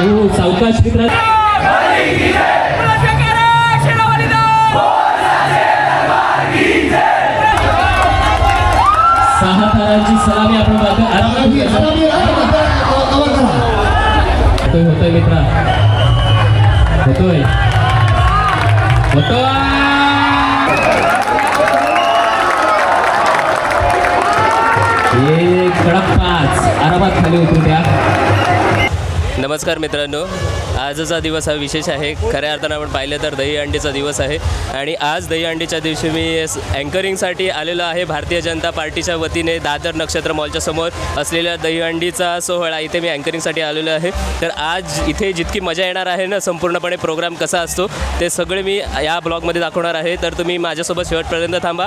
ओ सावकाश मित्र सहा तारांची सलामी आपण बघा आरामी, आरामी, आरामी, आरामी, आवाज करा. होतोय होतोय मित्रा. होतोय. होतोय. एक कडक पाच. आरामात खाली उतरू द्या. नमस्कार मित्रांनो आजचा दिवस हा विशेष आहे. खऱ्या अर्थानं आपण पाहिलं तर दही अंडीचा दिवस आहे. आणि आज दही अंडीच्या दिवशी मी अँकरिंगसाठी आलेलो आहे भारतीय जनता पार्टीच्या वतीने दादर नक्षत्र मॉलच्या समोर असलेल्या दही अंडीचा सोहळा. इथे मी अँकरिंगसाठी आलेलो आहे. तर आज इथे जितकी मजा येणार आहे ना संपूर्णपणे प्रोग्राम कसा असतो ते सगळे मी या ब्लॉगमध्ये दाखवणार आहे. तर तुम्ही माझ्यासोबत शेवटपर्यंत थांबा.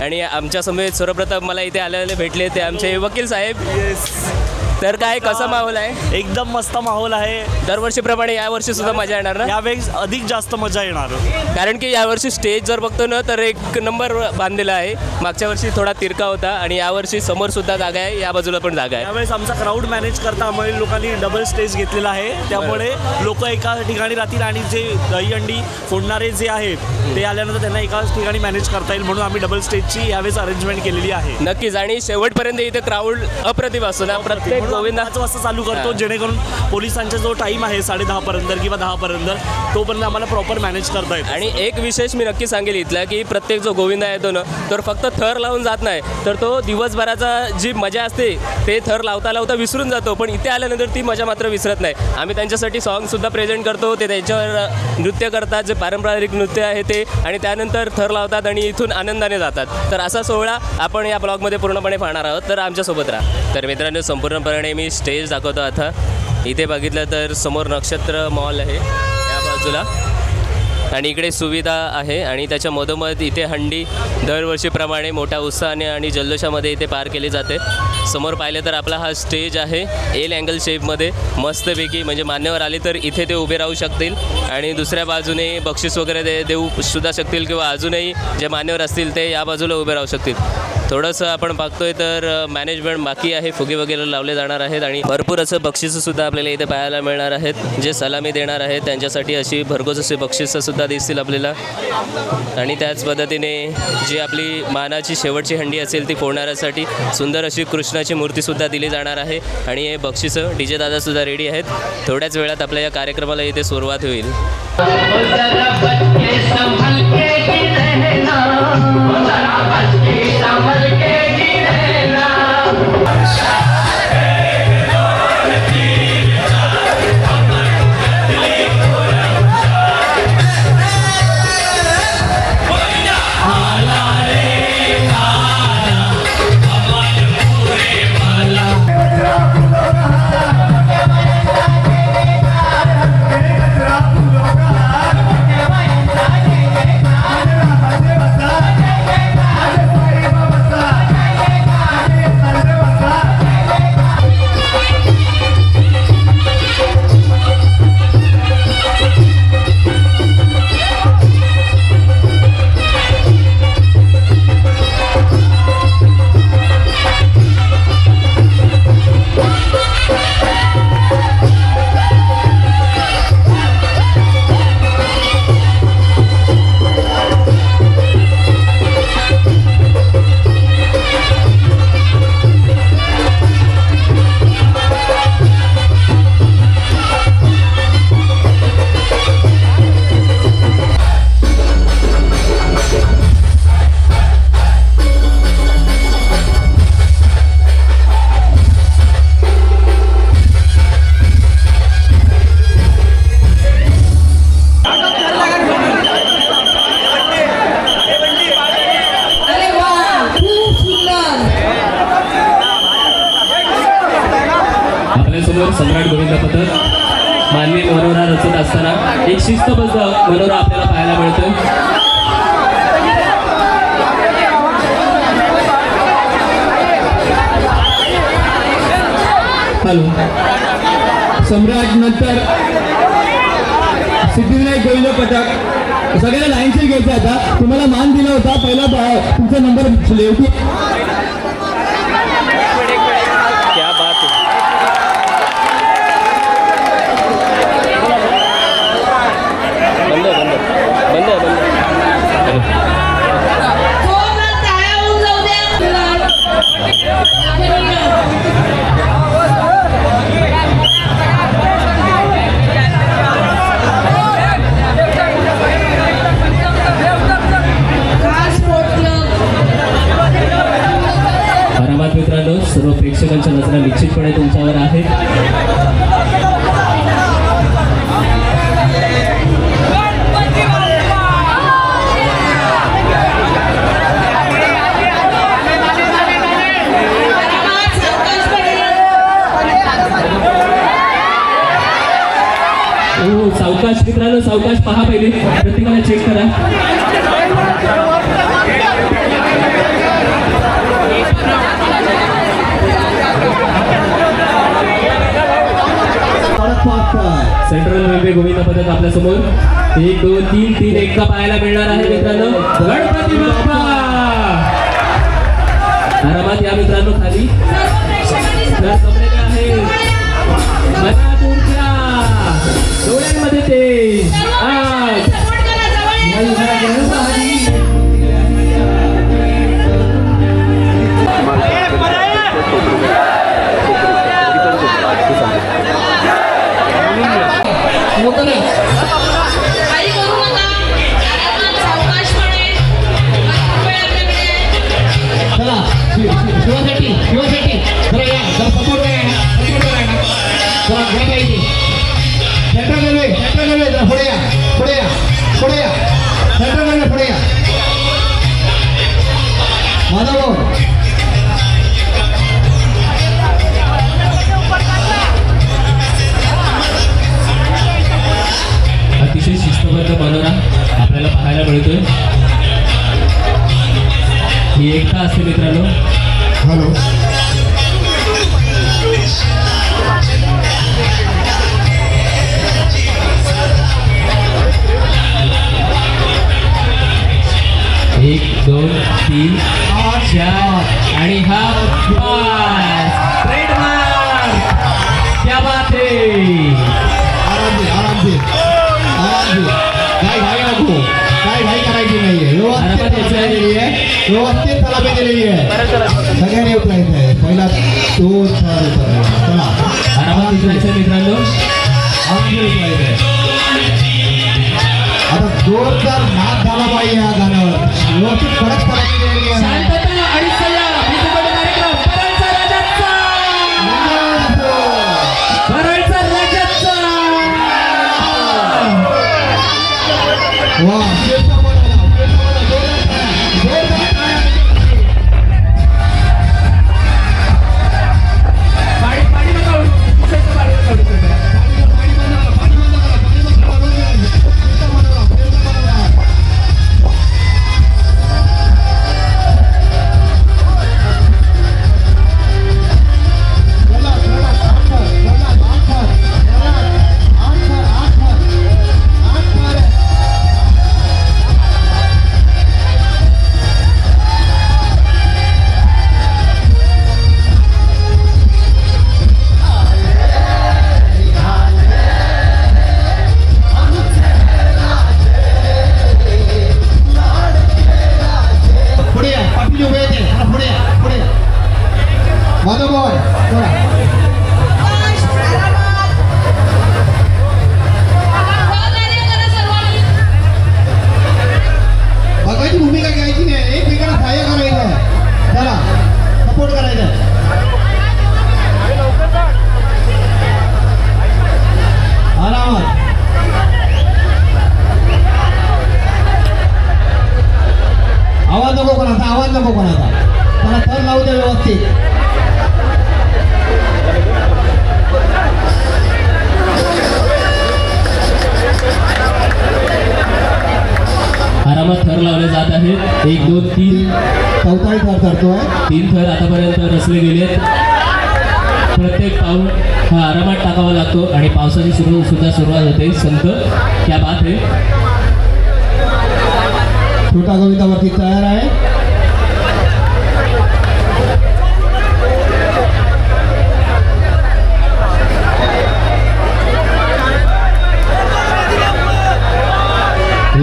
आणि आमच्यासमोर सर्वप्रथम मला इथे आलेले भेटले ते आमचे वकील साहेब. तर काय कसा माहोल आहे? एकदम मस्त माहोल आहे. दरवर्षीप्रमाणे यावर्षी सुद्धा मजा येणार ना? यावेळी अधिक जास्त मजा येणार. कारण की यावर्षी स्टेज जर बघतो ना तर एक नंबर बांधलेला आहे. मागच्या वर्षी थोडा तिरका होता आणि यावर्षी समोर सुद्धा जागा आहे या बाजूला पण जागा आहे. यावेळेस आमचा क्राऊड मॅनेज करता आम्हाला लोकांनी डबल स्टेज घेतलेला आहे. त्यामुळे लोक एका ठिकाणी राहतील आणि जे दहीहंडी फोडणारे जे आहेत ते आल्यानंतर त्यांना एकाच ठिकाणी मॅनेज करता येईल म्हणून आम्ही डबल स्टेजची यावेळेस अरेंजमेंट केलेली आहे. नक्कीच. आणि शेवटपर्यंत इथे क्राऊड अप्रतिम असतो ना. प्रत्येक आम्ही गोविंदा. पाच वाजता चालू करतो. जेणेकरून पोलिसांचा जो टाईम आहे साडे दहा पर्यंत किंवा दहा पर्यंत तोपर्यंत आम्हाला प्रॉपर मॅनेज करता येईल आणि एक विशेष मी नक्की सांगेल इथला की प्रत्येक जो गोविंदा येतो ना तर फक्त थर लावून जात नाही. तर तो दिवसभराचा जी मजा असते ते थर लावता लावता विसरून जातो पण इथे आल्यानंतर ती मजा मात्र विसरत नाही. आम्ही त्यांच्यासाठी सॉन्गसुद्धा प्रेझेंट करतो ते त्यांच्यावर नृत्य करतात जे पारंपरिक नृत्य आहे ते आणि त्यानंतर थर लावतात आणि इथून आनंदाने जातात. तर असा सोहळा आपण या ब्लॉगमध्ये पूर्णपणे पाहणार आहोत. तर आमच्यासोबत राहा. तर मित्रांनो संपूर्णपणे मी स्टेज दाखवतो आता. इथे बघितलं तर समोर नक्षत्र मॉल आहे या बाजूला. आणि इकडे सुविधा आहे आणि त्याच्या मधोमध इथे हंडी दरवर्षीप्रमाणे मोठ्या उत्साहाने आणि जल्लोषामध्ये इथे पार केली जाते. समोर पाहिलं तर आपला हा स्टेज आहे. एल अँगल शेपमध्ये मस्तपैकी म्हणजे मान्यवर आले तर इथे ते उभे राहू शकतील. आणि दुसऱ्या बाजूने बक्षीस वगैरे दे देऊ सुद्धा शकतील किंवा अजूनही जे मान्यवर असतील ते या बाजूला उभे राहू शकतील. थोडंसं आपण बघतोय तर मॅनेजमेंट बाकी आहे फुगे वगैरे लावले जाणार आहेत आणि भरपूर असं बक्षिसंसुद्धा आपल्याला इथे पाहायला मिळणार आहेत. जे सलामी देणार आहेत त्यांच्यासाठी अशी भरघोस अशी बक्षिसंसुद्धा दिसतील आपल्याला. आणि त्याच पद्धतीने जी आपली मानाची शेवटची हंडी असेल ती फोडणाऱ्यासाठी सुंदर अशी कृष्णाची मूर्तीसुद्धा दिली जाणार आहे. आणि हे बक्षिसं डी जे दादासुद्धा रेडी आहेत. थोड्याच वेळात आपल्या या कार्यक्रमाला इथे सुरुवात होईल. के गिरे ना आपल्यासमोर सम्राट गोविंद पथक. मानवी मनोरा रचत असताना एक शिस्तबद्ध मनोरा आपल्याला पाहायला मिळतं हॅलो. सम्राट नंतर सिद्धिविनायक गोविंद पथक. सगळ्यांना लाईनशी घ्यायचं आता. तुम्हाला मान दिला होता. पहिला तुमचा नंबर लेवटी सावकाश मित्रांनो सावकाश पहा पहिले. प्रत्येकाला चेक करा. सेंट्रल रेल्वे गोविंद पदक आपल्यासमोर एक दोन तीन तीन एक का पाहायला मिळणार आहे मित्रांनो. गणपती बाप्पा आरामात या मित्रांनो खाली. आहे डोळ्यांमध्ये ते. रेल्वे पुढे या. माधव भाऊ अतिशय शिस्तबद्ध मनोरा आपल्याला पाहायला मिळतोय. ही एकता असते मित्रांनो. हॅलो. तीन चार आणि हा पाच ट्रेडमार्क. क्या बात आराम दे आराम दे आराम दे काय घाई नको. काय घाई करायची नाहीये. व्यवस्थित. दिलेली आहे. व्यवस्थित तलाबी दिलेली आहे. सगळ्यांनी उतरायचं आहे. पहिला तो थर उतरायचा चला. आरामात उतरायचं मित्रांनो. आरामशीर उतरायचं आहे. आता जोरदार नाद झाला पाहिजे या गाण्यावर. व्यवस्थित कडक तलाबी दिलेली एक दोन तीन. चौथाही थर करतोय तीन थर आतापर्यंत रचले गेलेत. प्रत्येक पाऊल हा आरामात टाकावा लागतो आणि पावसाची सुरू सुद्धा सुरुवात होते. संत क्या बात आहे छोटा कवितावरती तयार आहे.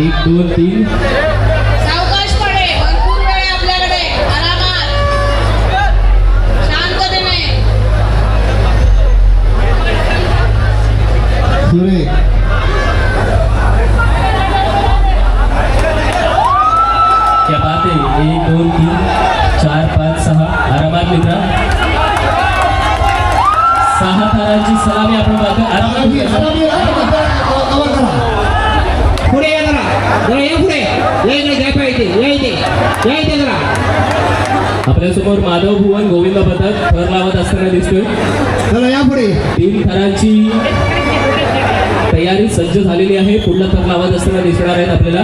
एक दोन तीन. सहा थरांची सलामी आपण पुढे या जरा. या पुढे. या पाहिजे या इथे. या इथे जरा. आपल्यासमोर माधव भुवन गोविंद पथक थर लावत असताना दिसतोय. जरा या पुढे. तीन थरांची तयारी सज्ज झालेली आहे. पुढला थर लावत असताना दिसणार आहेत आपल्याला.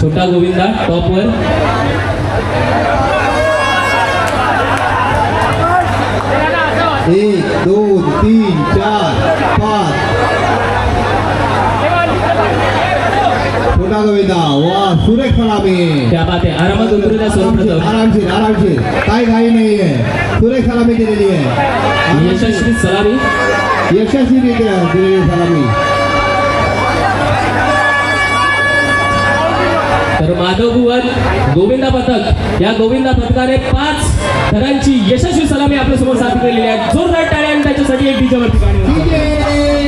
छोटा गोविंदा टॉपवर एक दोन तीन चार पाच. छोटा गोविंदा वा सुरेख सलामी त्या पाहते आरामात उतरू द्या सर्वप्रथम आरामशीर आरामशीर काही घाई नाहीये सुरेख सलामी दिलेली आहे यशस्वी सलामी। यशस्वीरित्या दिलेली सलामी? तर माधव भुवन गोविंदा पथक। या गोविंदा पथकाने पाच थरांची यशस्वी सलामी आपल्यासमोर सादर केलेली आहे. जोरदार टाळ्या आणि त्याच्यासाठी एक डीजेवरती गाणी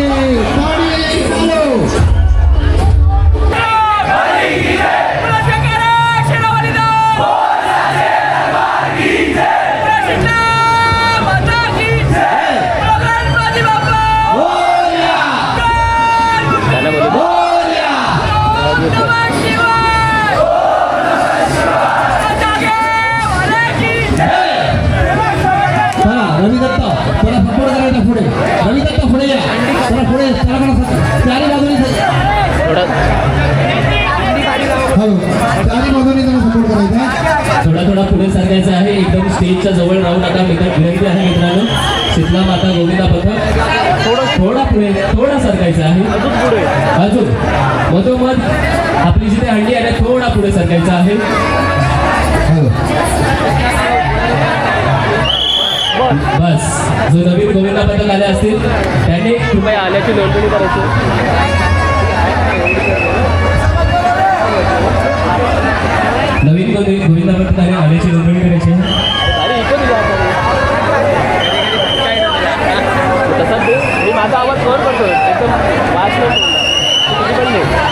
थोडा थोडा पुढे सरकायचा आहे. एकदम स्टेजच्या जवळ राहू नका मित्र विनंती आहे मित्रांनो. शीतला माता गोविंदा पथक. थोडं थोडा पुढे थोडा सरकायचा आहे. अजून मधोमध आपली जिथे हंडी आहे थोडा पुढे सरकायचा आहे. हॅलो. बस. जो नवीन गोविंदा पथक आले असतील त्यांनी कृपया आल्याची नोंदणी करायची. मध्ये गोविंद भट्टाने आल्याची नोंदणी करायची माझा आवाज कव्हर करतो एकदम वाचतो